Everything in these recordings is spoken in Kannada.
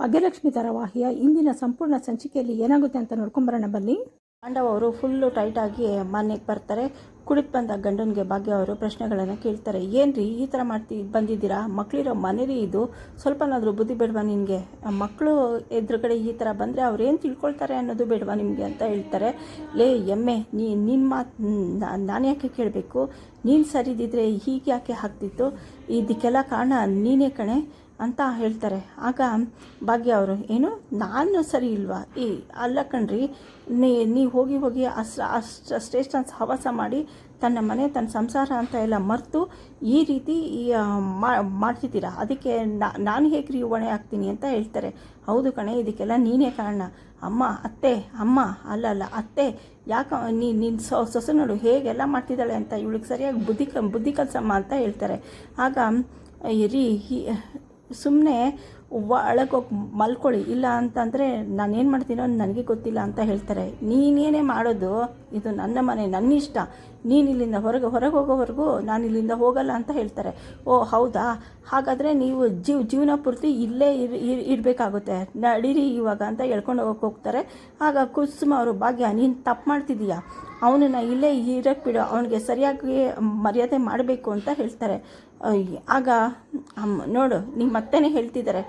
ಭಾಗ್ಯಲಕ್ಷ್ಮಿ ಧಾರಾವಾಹಿಯ ಇಂದಿನ ಸಂಪೂರ್ಣ ಸಂಚಿಕೆಯಲ್ಲಿ ಏನಾಗುತ್ತೆ ಅಂತ ನೋಡ್ಕೊಂಬರೋಣ, ಬನ್ನಿ. ಪಾಂಡವ್ ಅವರು ಫುಲ್ಲು ಟೈಟಾಗಿ ಮನೆಗೆ ಬರ್ತಾರೆ. ಕುಡಿದು ಬಂದ ಗಂಡನಿಗೆ ಭಾಗ್ಯ ಅವರು ಪ್ರಶ್ನೆಗಳನ್ನು ಕೇಳ್ತಾರೆ. ಏನ್ರಿ ಈ ಥರ ಮಾಡ್ತಿ, ಬಂದಿದ್ದೀರಾ? ಮಕ್ಕಳಿರೋ ಮನೇಲಿ ಇದು. ಸ್ವಲ್ಪನಾದರೂ ಬುದ್ಧಿ ಬೇಡವಾ ನಿಮಗೆ ಮಕ್ಕಳು ಎದುರುಗಡೆ ಈ ಥರ ಬಂದರೆ ಅವ್ರು ಏನು ತಿಳ್ಕೊಳ್ತಾರೆ ಅನ್ನೋದು ಬೇಡವಾ ನಿಮಗೆ ಅಂತ ಹೇಳ್ತಾರೆ. ಲೇ, ಎಮ್ಮೆ, ನೀ ನಿಮ್ಮ ನಾನು ಯಾಕೆ ಕೇಳಬೇಕು? ನೀನು ಸರಿದಿದ್ರೆ ಹೀಗೆ ಯಾಕೆ ಹಾಕ್ತಿತ್ತು? ಇದಕ್ಕೆಲ್ಲ ಕಾರಣ ನೀನೇ ಕಣೆ. ಅಂತ ಹೇಳ್ತಾರೆ. ಆಗ ಭಾಗ್ಯ ಅವರು, ಏನು? ನಾನು ಸರಿ ಇಲ್ವಾ? ಈ ಅಲ್ಲ ಕಣ್ರಿ, ನೀ ಹೋಗಿ ಹೋಗಿ ಅಷ್ಟು ಅಷ್ಟು ಅಷ್ಟೆಷ್ಟು ಹವಾಸ ಮಾಡಿ ತನ್ನ ಮನೆ, ತನ್ನ ಸಂಸಾರ ಅಂತ ಎಲ್ಲ ಮರೆತು ಈ ರೀತಿ ಮಾಡ್ತಿದ್ದೀರಾ? ಅದಕ್ಕೆ ನಾನು ಹೇಗೆ ರೀ ಹೊಣೆ ಆಗ್ತೀನಿ ಅಂತ ಹೇಳ್ತಾರೆ. ಹೌದು ಕಣೆ, ಇದಕ್ಕೆಲ್ಲ ನೀನೇ ಕಾರಣ. ಅಮ್ಮ, ಅತ್ತೆ, ಅಮ್ಮ, ಅಲ್ಲ ಅಲ್ಲ, ಅತ್ತೆ, ಯಾಕೆ, ನೀ ನಿನ್ನ ಸೊ, ಸೊಸೆ ನೋಡು, ಹೇಗೆಲ್ಲ ಮಾಡ್ತಿದ್ದಾಳೆ ಅಂತ ಇವಳಿಗೆ ಸರಿಯಾಗಿ ಬುದ್ಧಿ ಬುದ್ಧಿ ಕಲ್ಸಮ್ಮ ಅಂತ ಹೇಳ್ತಾರೆ. ಆಗ ರೀ ಸುಮ್ಮನೆ ಒಳಗೋಗಿ ಮಲ್ಕೊಳ್ಳಿ. ಇಲ್ಲ ಅಂತಂದರೆ ನಾನೇನು ಮಾಡ್ತೀನೋ ನನಗೆ ಗೊತ್ತಿಲ್ಲ ಅಂತ ಹೇಳ್ತಾರೆ. ನೀನೇನೇ ಮಾಡೋದು ಇದು ನನ್ನ ಮನೆ, ನನ್ನ ಇಷ್ಟ. ನೀನು ಇಲ್ಲಿಂದ ಹೊರಗೆ ಹೊರಗೆ ಹೋಗೋವರೆಗೂ ನಾನು ಇಲ್ಲಿಂದ ಹೋಗಲ್ಲ ಅಂತ ಹೇಳ್ತಾರೆ. ಓ, ಹೌದಾ? ಹಾಗಾದರೆ ನೀವು ಜೀವ, ಜೀವನ ಪೂರ್ತಿ ಇಲ್ಲೇ ಇರ್, ಇರ್- ಇರಬೇಕಾಗುತ್ತೆ. ನಡೀರಿ ಇವಾಗ ಅಂತ ಹೇಳ್ಕೊಂಡು ಹೋಗಕ್ಕೆ ಹೋಗ್ತಾರೆ. ಆಗ ಕುಸುಮ ಅವರು, ಭಾಗ್ಯ, ನೀನು ತಪ್ಪು ಮಾಡ್ತಿದ್ದೀಯಾ ಅವನನ್ನ ಇಲ್ಲೇ ಇರಕ್ಕೆ ಬಿಡು. ಅವನಿಗೆ ಸರಿಯಾಗಿ ಮರ್ಯಾದೆ ಮಾಡಬೇಕು ಅಂತ ಹೇಳ್ತಾರೆ. ಆಗ ಅಮ್ಮ, ನೋಡು ನಿಮ್ಮ ಅತ್ತೆನೇ ಹೇಳ್ತಿದ್ದಾರೆ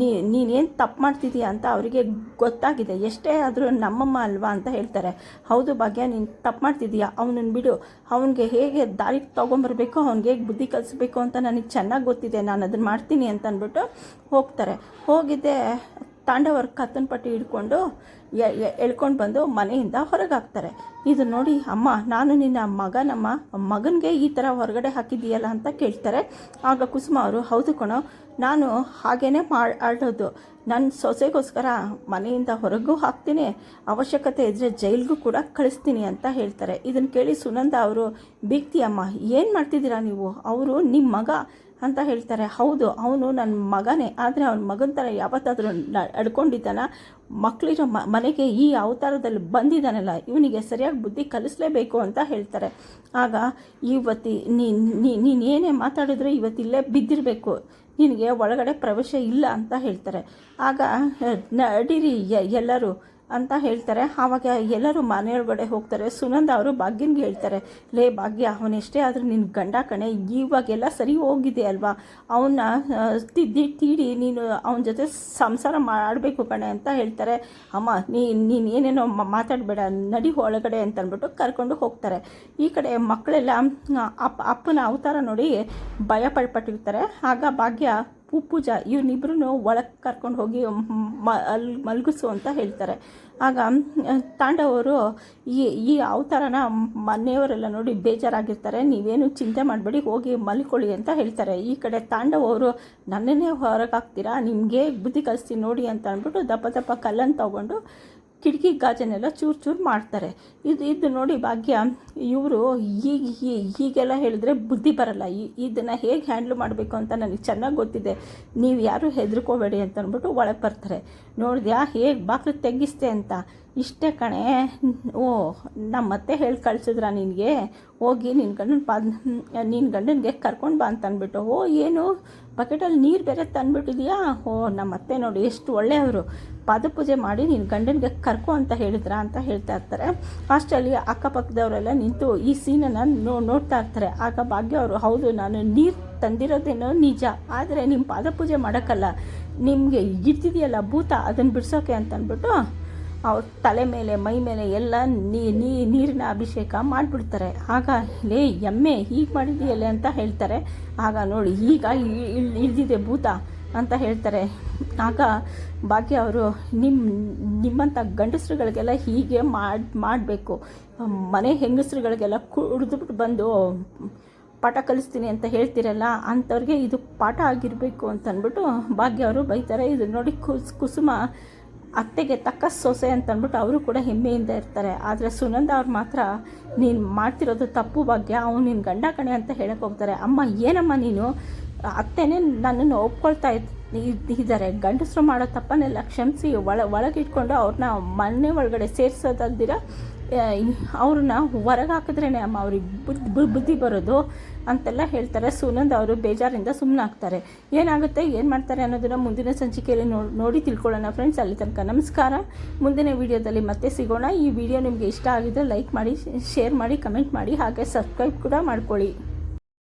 ನೀನೇನು ತಪ್ಪು ಮಾಡ್ತಿದ್ದೀಯ ಅಂತ ಅವರಿಗೆ ಗೊತ್ತಾಗಿದೆ. ಎಷ್ಟೇ ಆದರೂ ನಮ್ಮಮ್ಮ ಅಲ್ವಾ ಅಂತ ಹೇಳ್ತಾರೆ. ಹೌದು ಭಾಗ್ಯ, ನೀನು ತಪ್ಪು ಮಾಡ್ತಿದ್ದೀಯ ಅವನನ್ನು ಬಿಡು. ಅವನಿಗೆ ಹೇಗೆ ದಾರಿಗೆ ತೊಗೊಂಬರ್ಬೇಕು, ಅವ್ನಿಗೆ ಹೇಗೆ ಬುದ್ಧಿ ಕಲಿಸ್ಬೇಕು ಅಂತ ನನಗೆ ಚೆನ್ನಾಗಿ ಗೊತ್ತಿದೆ. ನಾನು ಅದನ್ನು ಮಾಡ್ತೀನಿ ಅಂತ ಅಂದ್ಬಿಟ್ಟು ಹೋಗ್ತಾರೆ. ಹೋಗಿದ್ದೆ ತಾಂಡವರ ಕತ್ತನ ಪಟ್ಟಿ ಹಿಡ್ಕೊಂಡು ಎಳ್ಕೊಂಡು ಬಂದು ಮನೆಯಿಂದ ಹೊರಗೆ ಹಾಕ್ತಾರೆ ಇದು ನೋಡಿ, ಅಮ್ಮ, ನಾನು ನಿನ್ನ ಮಗನಮ್ಮ ಮಗನಿಗೆ ಈ ಥರ ಹೊರಗಡೆ ಹಾಕಿದೀಯಲ್ಲ ಅಂತ ಕೇಳ್ತಾರೆ. ಆಗ ಕುಸುಮ ಅವರು, ಹೌದು ಕಣ, ನಾನು ಹಾಗೇನೆ ಮಾಡೋದು ನನ್ನ ಸೊಸೆಗೋಸ್ಕರ ಮನೆಯಿಂದ ಹೊರಗೂ ಹಾಕ್ತೀನಿ. ಅವಶ್ಯಕತೆ ಇದ್ದರೆ ಜೈಲಿಗೂ ಕೂಡ ಕಳಿಸ್ತೀನಿ ಅಂತ ಹೇಳ್ತಾರೆ. ಇದನ್ನು ಕೇಳಿ ಸುನಂದ ಅವರು ಬೀಗ್ತಿ ಅಮ್ಮ, ಏನು ಮಾಡ್ತಿದ್ದೀರಾ ನೀವು? ಅವರು ನಿಮ್ಮ ಮಗ. ಅಂತ ಹೇಳ್ತಾರೆ. ಹೌದು, ಅವನು ನನ್ನ ಮಗನೇ. ಆದರೆ ಅವನ ಮಗನ ಥರ ಯಾವತ್ತಾದರೂ ಅಡ್ಕೊಂಡಿದ್ದಾನ ಮಕ್ಕಳಿರೋ ಮ, ಮನೆಗೆ ಈ ಅವತಾರದಲ್ಲಿ ಬಂದಿದ್ದಾನಲ್ಲ, ಇವನಿಗೆ ಸರಿಯಾಗಿ ಬುದ್ಧಿ ಕಲಿಸ್ಲೇಬೇಕು ಅಂತ ಹೇಳ್ತಾರೆ. ಆಗ ಇವತ್ತಿ ನೀನು ಏನೇ ಮಾತಾಡಿದ್ರು ಇವತ್ತಿಲ್ಲೇ ಬಿದ್ದಿರಬೇಕು. ನಿನಗೆ ಒಳಗಡೆ ಪ್ರವೇಶ ಇಲ್ಲ ಅಂತ ಹೇಳ್ತಾರೆ. ಆಗ ನಡೀರಿ ಎಲ್ಲರೂ. ಅಂತ ಹೇಳ್ತಾರೆ. ಆವಾಗ ಎಲ್ಲರೂ ಮನೆಯೊಳಗಡೆ ಹೋಗ್ತಾರೆ. ಸುನಂದ ಅವರು ಭಾಗ್ಯನ್ಗೆ ಹೇಳ್ತಾರೆ, ಲೇ ಭಾಗ್ಯ, ಅವನೆಷ್ಟೇ ಆದರೂ ನಿನ್ನ ಗಂಡ ಕಣೆ, ಇವಾಗೆಲ್ಲ ಸರಿ ಹೋಗಿದೆ ಅಲ್ವಾ? ಅವನ್ನ ತಿದ್ದಿ, ತೀಡಿ ನೀನು ಅವನ ಜೊತೆ ಸಂಸಾರ ಮಾಡಬೇಕು ಕಣೆ ಅಂತ ಹೇಳ್ತಾರೆ. ಅಮ್ಮ, ನೀ, ನೀನು ಏನೇನೋ ಮಾತಾಡಬೇಡ, ನಡಿ ಒಳಗಡೆ ಅಂತ ಕರ್ಕೊಂಡು ಹೋಗ್ತಾರೆ. ಈ ಕಡೆ ಮಕ್ಕಳೆಲ್ಲ, ಅಪ್ಪ, ಅಪ್ಪನ ಅವತಾರ ನೋಡಿ ಭಯ ಪಡ್ಪಟ್ಟಿರ್ತಾರೆ ಆಗ ಭಾಗ್ಯ ಪೂಜಾ ಇವನಿಬ್ರು ಒಳಗೆ ಕರ್ಕೊಂಡು ಹೋಗಿ ಮ ಅಲ್ಲಿ ಮಲಗಿಸು ಅಂತ ಹೇಳ್ತಾರೆ. ಆಗ ತಾಂಡವರು ಈ ಈ ಅವತಾರನ ಮನೆಯವರೆಲ್ಲ ನೋಡಿ ಬೇಜಾರಾಗಿರ್ತಾರೆ. ನೀವೇನು ಚಿಂತೆ ಮಾಡಬೇಡಿ, ಹೋಗಿ ಮಲ್ಕೊಳ್ಳಿ ಅಂತ ಹೇಳ್ತಾರೆ. ಈ ಕಡೆ ತಾಂಡವರು, ನನ್ನನ್ನೇ ಹೊರಗೆ ಹಾಕ್ತೀರಾ ನಿಮಗೆ ಬುದ್ಧಿ ಕಲಿಸ್ತೀನಿ ನೋಡಿ ಅಂತ ಅಂದ್ಬಿಟ್ಟು ದಪ್ಪ ದಪ್ಪ ಕಲ್ಲನ್ನು ತಗೊಂಡು ಕಿಟಕಿ ಗಾಜನ್ನೆಲ್ಲ ಚೂರು ಚೂರು ಮಾಡ್ತಾರೆ. ಇದು ಇದು ನೋಡಿ ಭಾಗ್ಯ, ಇವರು ಈಗ ಹೀಗೆಲ್ಲ ಹೇಳಿದ್ರೆ ಬುದ್ಧಿ ಬರಲ್ಲ. ಈ- ಇದನ್ನು ಹೇಗೆ ಹ್ಯಾಂಡ್ಲ್ ಮಾಡಬೇಕು ಅಂತ ನನಗೆ ಚೆನ್ನಾಗಿ ಗೊತ್ತಿದೆ. ನೀವು ಯಾರು ಹೆದರ್ಕೋಬೇಡಿ ಅಂತ ಅಂದ್ಬಿಟ್ಟು ಒಳಗೆ ಬರ್ತಾರೆ. ನೋಡಿದ್ಯಾ ಹೇಗೆ ಬಾಗಿಲು ತೆಗಿಸ್ತೆ ಅಂತ. ಇಷ್ಟೇ ಕಣೆ. ಓ ನಮ್ಮ ಅತ್ತೆ ಹೇಳಿ ಕಳ್ಸಿದ್ರ ನಿನಗೆ? ಹೋಗಿ ನಿನ್ನ ಗಂಡನ ಪಾದ ನಿನ್ನ ಗಂಡನಿಗೆ ಕರ್ಕೊಂಡು ಬಾ ಅಂತ ಅಂದ್ಬಿಟ್ಟು. ಓ, ಏನು? ಬಕೆಟಲ್ಲಿ ನೀರು ಬೇರೆ ತಂದುಬಿಟ್ಟಿದ್ಯಾ? ಓ ನಮ್ಮ ಅತ್ತೆ ನೋಡಿ ಎಷ್ಟು ಒಳ್ಳೆಯವರು. ಪಾದಪೂಜೆ ಮಾಡಿ ನಿನ್ನ ಗಂಡನಿಗೆ ಕರ್ಕೊ ಅಂತ ಹೇಳಿದ್ರ ಅಂತ ಹೇಳ್ತಾ ಇರ್ತಾರೆ. ಅಷ್ಟರಲ್ಲಿ ಅಕ್ಕಪಕ್ಕದವರೆಲ್ಲ ನಿಂತು ಈ ಸೀನನ್ನು ನೋ, ನೋಡ್ತಾ ಇರ್ತಾರೆ. ಆಗ ಭಾಗ್ಯ ಅವರು, ಹೌದು, ನಾನು ನೀರು ತಂದಿರೋದೇನೋ ನಿಜ, ಆದರೆ ನಿಮ್ಮ ಪಾದಪೂಜೆ ಮಾಡೋಕ್ಕಲ್ಲ. ನಿಮಗೆ ಇಡ್ತಿದೆಯಲ್ಲ ಭೂತ ಅದನ್ನು ಬಿಡಿಸೋಕೆ ಅಂತ ಅಂದ್ಬಿಟ್ಟು ಅವ್ರ ತಲೆ ಮೇಲೆ, ಮೈ ಮೇಲೆ ಎಲ್ಲ ನೀರಿನ ಅಭಿಷೇಕ ಮಾಡಿಬಿಡ್ತಾರೆ. ಆಗ ಲೇ, ಎಮ್ಮೆ ಹೀಗೆ ಮಾಡಿದೆಯಲ್ಲ ಅಂತ ಹೇಳ್ತಾರೆ. ಆಗ ನೋಡಿ, ಈಗ ಇಳಿದಿದೆ ಭೂತ ಅಂತ ಹೇಳ್ತಾರೆ. ಆಗ ಭಾಗ್ಯ ಅವರು ನಿಮ್ಮ ನಿಮ್ಮಂಥ ಗಂಡಸ್ರುಗಳಿಗೆಲ್ಲ ಹೀಗೆ ಮಾಡಿ, ಮಾಡಬೇಕು. ಮನೆ ಹೆಂಗಸ್ರುಗಳಿಗೆಲ್ಲ ಕುಡಿದ್ಬಿಟ್ಟು ಬಂದು ಪಾಠ ಕಲಿಸ್ತೀನಿ ಅಂತ ಹೇಳ್ತಿರಲ್ಲ, ಅಂಥವ್ರಿಗೆ ಇದು ಪಾಠ ಆಗಿರಬೇಕು ಅಂತ ಅಂದ್ಬಿಟ್ಟು ಭಾಗ್ಯ ಅವರು ಬೈತಾರೆ. ಇದು ನೋಡಿ ಕುಸ್, ಕುಸುಮ ಅತ್ತೆಗೆ ತಕ್ಕ ಸೊಸೆ ಅಂತಂದ್ಬಿಟ್ಟು ಅವರು ಕೂಡ ಹೆಮ್ಮೆಯಿಂದ ಇರ್ತಾರೆ. ಆದರೆ ಸುನಂದ ಅವ್ರು ಮಾತ್ರ, ನೀನು ಮಾಡ್ತಿರೋದು ತಪ್ಪು ಭಾಗ್ಯ, ಅವನು ನಿನ್ನ ಗಂಡ ಕಣೆ ಅಂತ ಹೇಳಕ್ಕೆ ಹೋಗ್ತಾರೆ. ಅಮ್ಮ, ಏನಮ್ಮ ನೀನು? ಅತ್ತೆನೇ ನನ್ನನ್ನು ಒಪ್ಕೊಳ್ತಾ ಇದ್ ಇದ್- ಇದ್ದಾರೆ. ಗಂಡಸರು ಮಾಡೋ ತಪ್ಪನ್ನೆಲ್ಲ ಕ್ಷಮಿಸಿ, ಒಳ, ಒಳಗಿಟ್ಕೊಂಡು ಅವ್ರನ್ನ ಮನೆ ಒಳಗಡೆ ಸೇರಿಸೋದಲ್ದಿರ ಅವ್ರನ್ನ ಹೊರಗೆ ಹಾಕಿದ್ರೇ ಅಮ್ಮ ಅವ್ರಿಗೆ ಬುದ್ಧಿ ಬುದ್ಧಿ ಬರೋದು ಅಂತೆಲ್ಲ ಹೇಳ್ತಾರೆ. ಸುನಂದ್ ಅವರು ಬೇಜಾರಿಂದ ಸುಮ್ಮನಾಗ್ತಾರೆ ಏನಾಗುತ್ತೆ, ಏನು ಮಾಡ್ತಾರೆ ಅನ್ನೋದನ್ನು ಮುಂದಿನ ಸಂಚಿಕೆಯಲ್ಲಿ ನೋಡಿ ನೋಡಿ ತಿಳ್ಕೊಳ್ಳೋಣ ಫ್ರೆಂಡ್ಸ್ ಅಲ್ಲಿ ತನಕ ನಮಸ್ಕಾರ. ಮುಂದಿನ ವಿಡಿಯೋದಲ್ಲಿ ಮತ್ತೆ ಸಿಗೋಣ. ಈ ವಿಡಿಯೋ ನಿಮಗೆ ಇಷ್ಟ ಆಗಿದ್ದರೆ ಲೈಕ್ ಮಾಡಿ ಶೇರ್ ಮಾಡಿ, ಕಮೆಂಟ್ ಮಾಡಿ, ಹಾಗೆ ಸಬ್ಸ್ಕ್ರೈಬ್ ಕೂಡ ಮಾಡ್ಕೊಳ್ಳಿ.